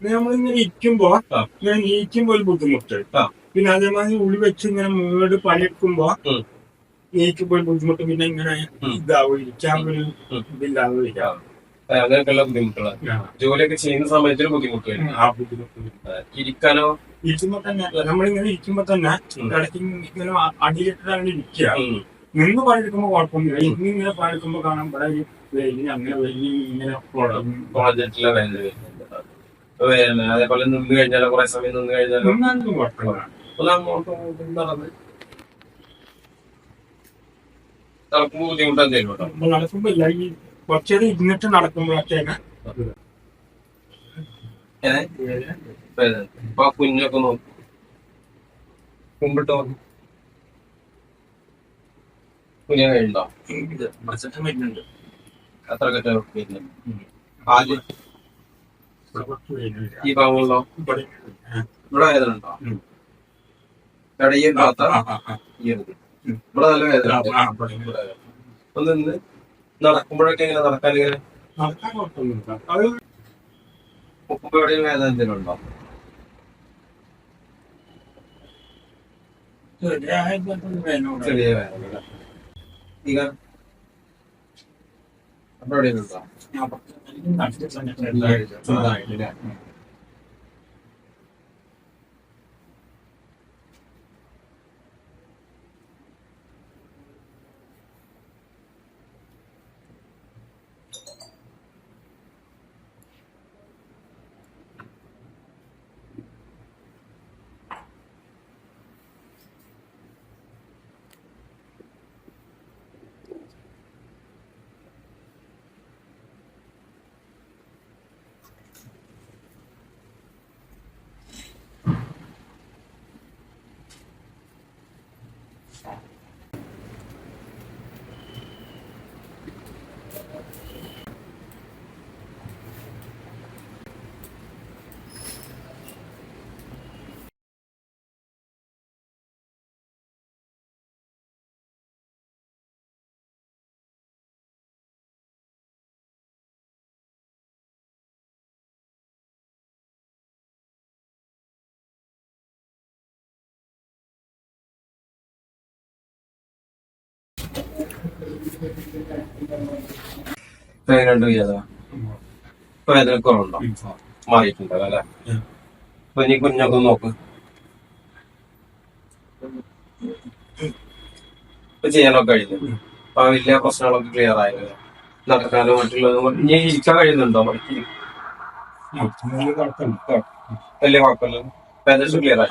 നമ്മളിങ്ങനെ ഇരിക്കുമ്പോ. ഇങ്ങനെ നീക്കുമ്പോ ഒരു ബുദ്ധിമുട്ട്. പിന്നെ അതേമാതിരി ഉള്ളി വെച്ച് ഇങ്ങനെ മുന്നോട്ട് പണിയെടുക്കുമ്പോ. നീക്കുമ്പോ ഒരു ബുദ്ധിമുട്ട് പിന്നെ ഇങ്ങനെ. ഇതാവും ഇരിക്കാൻ ഒരു ഇതില്ലാതെ ഇതില്ലാവില്ല അങ്ങനെയൊക്കെയുള്ള ബുദ്ധിമുട്ടുകളാണ് ജോലിയൊക്കെ ചെയ്യുന്ന സമയത്തിന് ബുദ്ധിമുട്ട് വരും ആ ബുദ്ധിമുട്ട് ഇരിക്കാനോ ഇരിക്കുമ്പോ തന്നെ നമ്മളിങ്ങനെ ഇരിക്കുമ്പോ തന്നെ. ഇടയ്ക്ക് ഇങ്ങനെ അടിയിലിട്ടാണ് ഇരിക്കുക. നിന്ന് പണിയെടുക്കുമ്പോ കുഴപ്പമൊന്നുമില്ല ഇന്ന് ഇങ്ങനെ പണിയെടുക്കുമ്പോ കാണാൻ വെയിലിന് അങ്ങനെ വലിയ ഇങ്ങനെ പ്രോജക്റ്റിലെ വേണ്ടി വരുന്നുണ്ട് പിന്നെ അതേപോലെ നിന്ന് കഴിഞ്ഞാലോ കുറെ സമയം നിന്ന് കഴിഞ്ഞാലോ നിന്നാലും കുഴപ്പമില്ല. ഒന്ന് അങ്ങോട്ടും ഇങ്ങോട്ടും നടന്ന് നടക്കുമ്പോൾ ബുദ്ധിമുട്ട് എന്തെങ്കിലും ഉണ്ടോ? നമ്മൾ നടക്കുമ്പോ ഇല്ല. ഈ കുറച്ചേരം ഇരുന്നിട്ട് നടക്കുമ്പോഴൊക്കെയാണ് ഏഹ് വേദന അപ്പൊ ആ കുഞ്ഞൊക്കെ നോക്കും. കുഞ്ഞ കഴിയുണ്ടോ ആദ്യം. ഈ ഇവിടെ. വേദന ഉണ്ടോ ഉം. ഇവിടെ ഭാഗത്ത. ഈ നല്ല വേദന. ഒന്ന് നിന്ന് നടക്കുമ്പോഴൊക്കെ എങ്ങനെ നടക്കാൻ ഇങ്ങനെ മുക്കുമ്പോ എവിടെയും വേദന എന്തെങ്കിലും ഉണ്ടോ. ചെറിയ വേദന അല്ലേ? ഈ കാ- അപ്പൊ ചെറുതായിട്ട് ഇപ്പൊ വേദന കുറവുണ്ടോ? മാറിയിട്ടുണ്ടല്ലോ അല്ലെ. അപ്പൊ ഇനി കുഞ്ഞൊക്കെ നോക്ക്. ഇപ്പൊ ചെയ്യാനൊക്കെ കഴിയുന്നു. അപ്പൊ വലിയ പ്രശ്നങ്ങളൊക്കെ ക്ലിയർ ആയില്ല? നടക്കാനോ മറ്റുള്ളതും ഇനി ഇരിക്കാൻ കഴിയുന്നുണ്ടോ മടക്കി. വലിയ കുഴപ്പമില്ല ഏകദേശം ക്ലിയർ ആയി